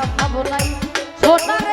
চিন্তা ভাবনাই সোনার